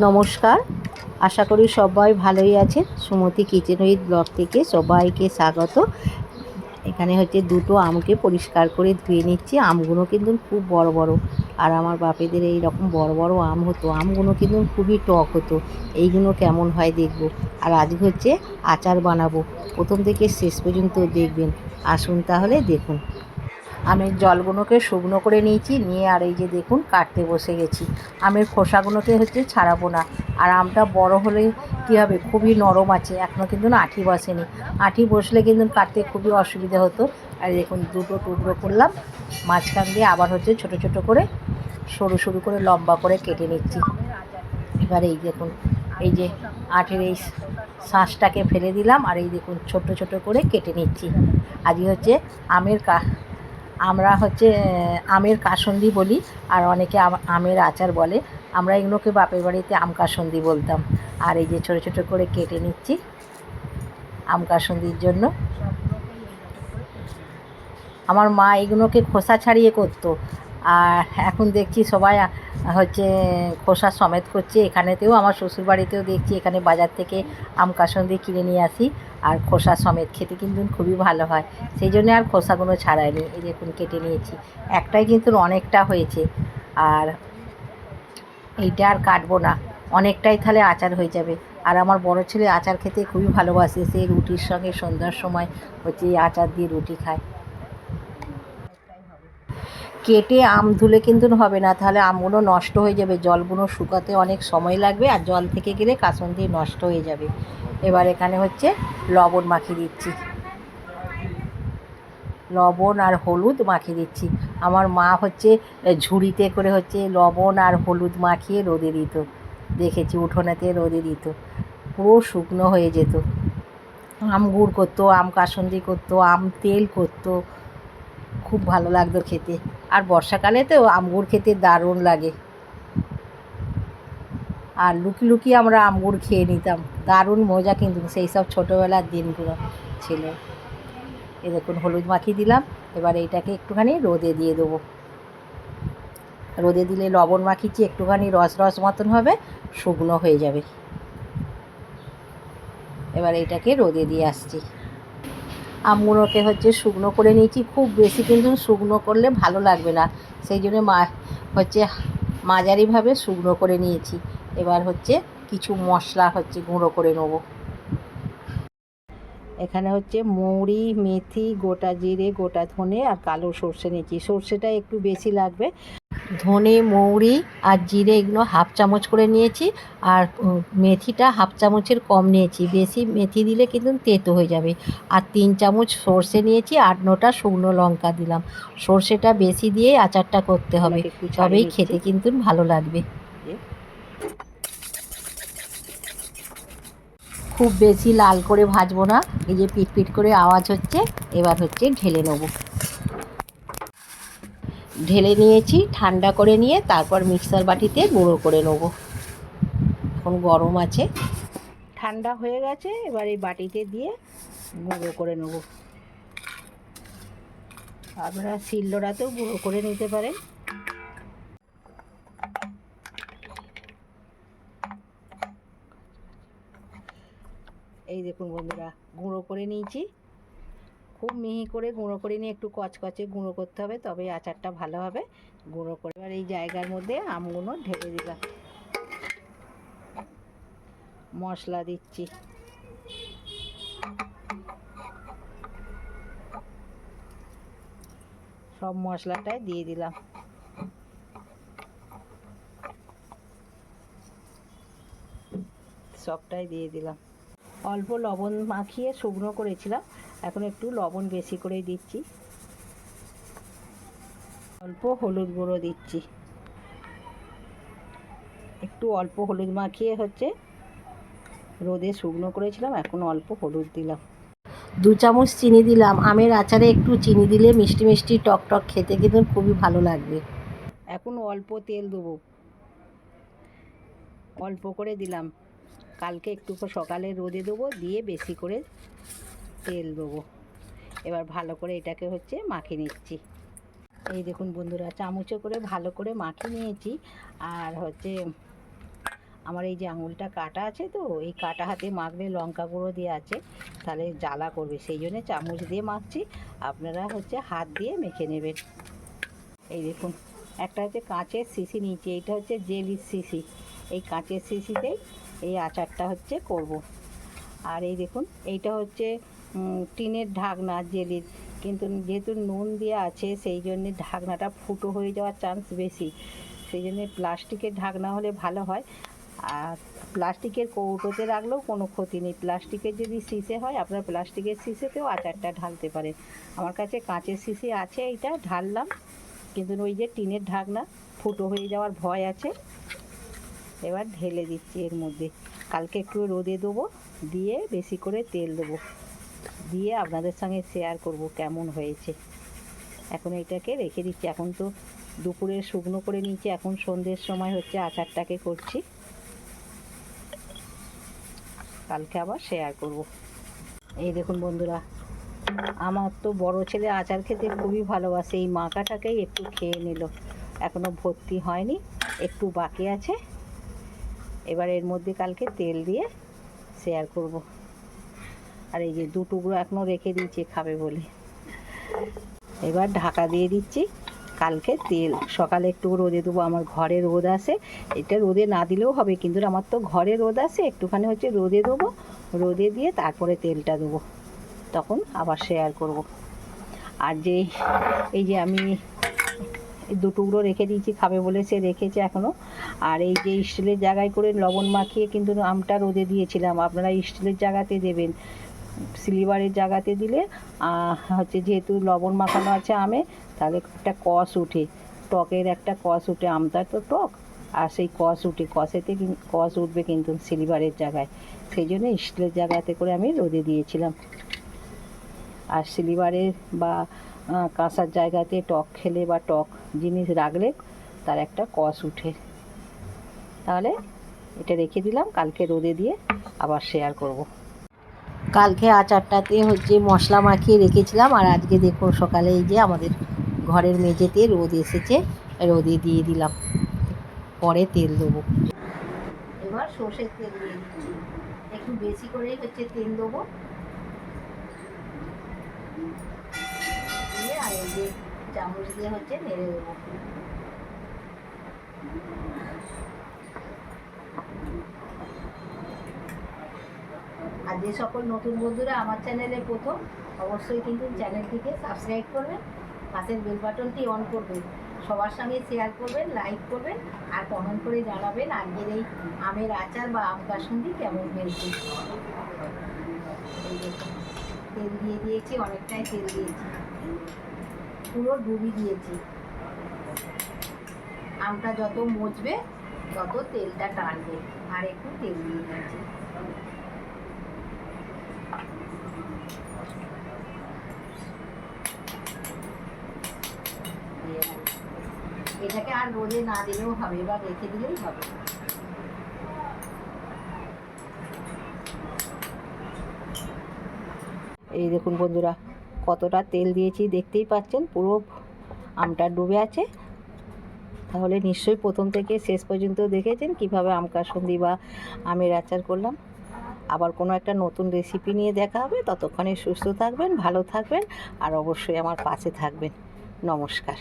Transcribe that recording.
নমস্কার। আশা করি সবাই ভালোই আছেন। সুমতি কিচেন উইথ ব্লগ থেকে সবাইকে স্বাগত। এখানে হচ্ছে দুটো আমকে পরিষ্কার করে ধুয়ে নিচ্ছি। আমগুলো কিন্তু খুব বড় বড়। আর আমার বাপেদের এই রকম বড় বড় আম হতো। আমগুলো কিন্তু খুবই টক হতো। এইগুলো কেমন হয় দেখব। আর আজকে হচ্ছে আচার বানাবো। প্রথম থেকে শেষ পর্যন্ত দেখবেন। আসুন তাহলে দেখুন। আমি জলগুলোকে শুকনো করে নিয়েছি, নিয়ে আর এই যে দেখুন কাটতে বসে গেছি। আমের খোসাগুলোকে হচ্ছে ছাড়াবো না। আর আমটা বড় হলে কী হবে? খুবই নরম আছে এখনও কিন্তু না আঠি বসেনি। আঠি বসলে কিন্তু কাটতে খুবই অসুবিধা হতো। আর দেখুন দুটো টুকরো করলাম, মাঝখান দিয়ে আবার হচ্ছে ছোট ছোট করে, সরু সরু করে লম্বা করে কেটে নিচ্ছি। এবার এই দেখুন, এই যে আঠের এই শাঁসটাকে ফেলে দিলাম, আর এই দেখুন ছোট ছোট করে কেটে নিচ্ছি। আজকে হচ্ছে আমের কা আমরা হচ্ছে আমের কাসন্দি বলি, আর অনেকে আমের আচার বলে। আমরা এগুলোকে বাপের বাড়িতে আম কাসন্দি বলতাম। আর এই যে ছোটো ছোটো করে কেটে নিচ্ছি আম কাসন্দির জন্য। আমার মা এগুলোকে খোসা ছাড়িয়ে করতো। আর এখন দেখছি সবাই হচ্ছে খোসা সমেত করছে। এখানেতেও, আমার শ্বশুর বাড়িতেও দেখছি, এখানে বাজার থেকে আম কাসন্দি কিনে নিয়ে আসি। আর খোসা সমেত খেতে কিন্তু খুবই ভালো হয়। সেই জন্য আর খোসাগুলো ছাড়াইনি। এই দেখুন, কেটে নিয়েছি। একটাই কিন্তু অনেকটা হয়েছে। আর এইটা আর কাটবো না। অনেকটাই তাহলে আচার হয়ে যাবে। আর আমার বড় ছেলে আচার খেতে খুবই ভালোবাসে। সে রুটির সঙ্গে সন্ধ্যার সময় হচ্ছে আচার দিয়ে রুটি খায়। কেটে আম ধুলে কিন্তু হবে না, তাহলে আমগুলো নষ্ট হয়ে যাবে, জলগুলো শুকাতে অনেক সময় লাগবে আর জল থেকে গেলে কাসুন্দি নষ্ট হয়ে যাবে। এবার এখানে হচ্ছে লবণ মাখিয়ে দিচ্ছি। লবণ আর হলুদ মাখিয়ে দিচ্ছি। আমার মা হচ্ছে ঝুড়িতে করে হচ্ছে লবণ আর হলুদ মাখিয়ে রোদে দিত। দেখেছি উঠোনেতে রোদে দিত। পুরো শুকনো হয়ে যেত। আম গুড় করতো, আম কাসন্দি করতো, আম তেল করতো। খুব ভালো লাগতো খেতে। আর বর্ষাকালে তো আম গুড় খেতে দারুণ লাগে। আর লুকি লুকিয়ে আমরা আম গুড় খেয়ে নিতাম। দারুণ মজা কিন্তু সেই সব ছোটোবেলার দিনগুলো ছিল। এ দেখুন, হলুদ মাখিয়ে দিলাম। এবার এইটাকে একটুখানি রোদে দিয়ে দেবো। রোদে দিলে লবণ মাখিয়েছি, একটুখানি রস রস মতন হবে, শুকনো হয়ে যাবে। এবার এইটাকে রোদে দিয়ে আসছি। আমগুলোকে হচ্ছে শুকনো করে নিয়েছি, খুব বেশি কিন্তু শুকনো করলে ভালো লাগবে না। সেই জন্য মা হচ্ছে মাঝারিভাবে শুকনো করে নিয়েছি। এবার হচ্ছে কিছু মশলা হচ্ছে গুঁড়ো করে নেব। এখানে হচ্ছে মৌরি, মেথি, গোটা জিরে, গোটা ধনে আর কালো সর্ষে নিয়েছি। সর্ষেটা একটু বেশি লাগবে। ধনে মৌরি আর জিরে এগুলো হাফ চামচ করে নিয়েছি আর মেথিটা হাফ চামচের কম নিয়েছি। বেশি মেথি দিলে কিন্তু তেতো হয়ে যাবে। আর তিন চামচ সর্ষে নিয়েছি আট নটা শুকনো লঙ্কা দিলাম। সর্ষেটা বেশি দিয়ে আচারটা করতে হবে। তবেই খেতে কিন্তু ভালো লাগবে। খুব বেশি লাল করে ভাজবো না। এই যে পিট পিট করে আওয়াজ হচ্ছে এবার হচ্ছে ঢেলে নেব। ঢেলে নিয়েছি, ঠান্ডা করে নিয়ে তারপর মিক্সার বাটিতে গুঁড়ো করে নেব। এখন গরম আছে। ঠান্ডা হয়ে গেছে, এবার এই বাটিতে দিয়ে গুঁড়ো করে নেব। আপনারা শিলনোড়াতেও গুঁড়ো করে নিতে পারেন। এই দেখুন বন্ধুরা, গুঁড়ো করে নিয়েছি। খুব মিহি করে গুঁড়ো করে নিয়ে একটু কচকচে গুঁড়ো করতে হবে, তবে আচারটা ভালো হবে। গুঁড়ো করে এবার এই জায়গার মধ্যে আমগুলো ঢেলে দিলাম। মশলা দিচ্ছি। সব মশলাটাই দিয়ে দিলাম। সবটাই দিয়ে দিলাম। অল্প লবণ মাখিয়ে শুকনো করেছিলাম। এখন একটু লবণ বেশি করেই দিচ্ছি। অল্প হলুদ গুঁড়ো দিচ্ছি। একটু অল্প হলুদ মাখিয়ে হচ্ছে রোদে শুকনো করেছিলাম, এখন অল্প হলুদ দিলাম। দু চামচ চিনি দিলাম। আমের আচারে একটু চিনি দিলে মিষ্টি মিষ্টি টক টক খেতে কিন্তু খুবই ভালো লাগবে। এখন অল্প তেল দেবো। অল্প করে দিলাম। কালকে একটু সকালে রোদে দেবো, দিয়ে বেশি করে তেল দেবো। এবার ভালো করে এটাকে হচ্ছে মাখিয়ে নিচ্ছি। এই দেখুন বন্ধুরা, চামচে করে ভালো করে মাখিয়ে নিয়েছি। আর হচ্ছে আমার এই যে আঙুলটা কাটা আছে তো, এই কাটা হাতে মাখলে লঙ্কা গুঁড়ো দিয়ে আছে, তাহলে জ্বালা করবে। সেই জন্য চামচ দিয়ে মাখছি, আপনারা হচ্ছে হাত দিয়ে মেখে নেবেন। এই দেখুন, একটা হচ্ছে কাঁচের শিশি নিচে এইটা হচ্ছে জেলির শিশি। এই কাঁচের শিশিতেই এই আচারটা হচ্ছে করব। আর এই দেখুন, এইটা হচ্ছে টিনের ঢাকনা, জেলির। কিন্তু যেহেতু নুন দেওয়া আছে, সেই জন্য ঢাকনাটা ফুটো হয়ে যাওয়ার চান্স বেশি। সেই জন্য প্লাস্টিকের ঢাকনা হলে ভালো হয়। আর প্লাস্টিকের কৌটোতে রাখলেও কোনো ক্ষতি নেই। প্লাস্টিকের যদি শিশে হয়, আপনার প্লাস্টিকের শিশেতেও আচারটা ঢালতে পারেন। আমার কাছে কাঁচের শিশে আছে এইটা, ঢাললাম। কিন্তু ওই যে টিনের ঢাকনা ফুটো হয়ে যাওয়ার ভয় আছে। এবার ঢেলে দিচ্ছি এর মধ্যে। কালকে একটু রোদে দেবো, দিয়ে বেশি করে তেল দেবো। দিয়ে আপনাদের সঙ্গে শেয়ার করব কেমন হয়েছে। এখন এটাকে রেখে দিচ্ছি। এখন তো দুপুরে শুকনো করে নিচ্ছি এখন সন্ধ্যের সময় হচ্ছে আচারটাকে করছি। কালকে আবার শেয়ার করব। এই দেখুন বন্ধুরা, আমার তো বড় ছেলে আচার খেতে খুবই ভালোবাসে। এই মাকাটাকেই একটু খেয়ে নিল। এখনও ভর্তি হয়নি, একটু বাকি আছে। এবার এর মধ্যে কালকে তেল দিয়ে শেয়ার করব। আর এই যে দু টুকরো এখনও রেখে দিয়েছে, খাবে বলে। এবার ঢাকা দিয়ে দিচ্ছি কালকে তেল। সকালে একটু রোদে দেবো, আমার ঘরে রোদ আসে এটা রোদে না দিলেও হবে, কিন্তু আমার তো ঘরে রোদ আসে একটুখানি হচ্ছে রোদে দেবো, রোদে দিয়ে তারপরে তেলটা দেবো। তখন আবার শেয়ার করব। আর যে, এই যে আমি দু টুকরো রেখে দিয়েছি, খাবে বলে সে রেখেছে এখনও আর এই যে স্টিলের জায়গায় করে লবণ মাখিয়ে কিন্তু আমটা রোদে দিয়েছিলাম। আপনারা স্টিলের জায়গাতে দেবেন, সিলিভারের জায়গাতে দিলে হচ্ছে যেহেতু লবণ মাখানো আছে আমে, তাহলে একটা কষ উঠে। টকের একটা কষ উঠে আমটা তো টক, আর সেই কষ উঠে, কষেতে কষ উঠবে কিন্তু সিলিভারের জায়গায়। সেই জন্য স্টিলের জায়গাতে করে আমি রোদে দিয়েছিলাম। আর সিলিভারের বা কাঁসার জায়গাতে টক খেলে বা টক জিনিস রাখলে তার একটা কষ উঠে। তাহলে এটা রেখে দিলাম, কালকে রোদে দিয়ে আবার শেয়ার করব। কালকে আচারটাতে হচ্ছে মশলা মাখিয়ে রেখেছিলাম, আর আজকে দেখুন সকালে এই যে আমাদের ঘরের মেঝেতে রোদ এসেছে, রোদে দিয়ে দিলাম। পরে তেল দেবো। এবার সর্ষের তেল দিয়ে একটু বেশি করে হচ্ছে তেল দেবো। দিয়ে চামচ দিয়ে হচ্ছে নেড়ে দেবো। আর যে সকল নতুন বন্ধুরা আমার চ্যানেলে প্রথম, অবশ্যই কিন্তু চ্যানেলটিকে সাবস্ক্রাইব করবেন, পাশের বেল বাটনটি অন করবেন, সবার সঙ্গে শেয়ার করবেন, লাইক করবেন, আর কমেন্ট করে জানাবেন আজকের এই আমের আচার বা আম কাসুন্দি কেমন হয়েছে। তেল দিয়ে দিয়েছি, অনেকটাই তেল দিয়েছি। পুরো ডুবি দিয়েছি। আমটা যত মজবে তত তেলটা টানবে। আর একটু তেল দিয়ে দিয়েছি। এটাকে আর রোদে না দিলেও হবে, এবার রেখে দিলেই হবে। এই দেখুন বন্ধুরা কতটা তেল দিয়েছি দেখতেই পাচ্ছেন, পুরো আমটা ডুবে আছে। তাহলে নিশ্চয়ই প্রথম থেকে শেষ পর্যন্ত দেখেছেন কীভাবে আম সন্ধি বা আমের আচার করলাম। আবার কোনো একটা নতুন রেসিপি নিয়ে দেখা হবে, ততক্ষণে সুস্থ থাকবেন, ভালো থাকবেন, আর অবশ্যই আমার পাশে থাকবেন। নমস্কার।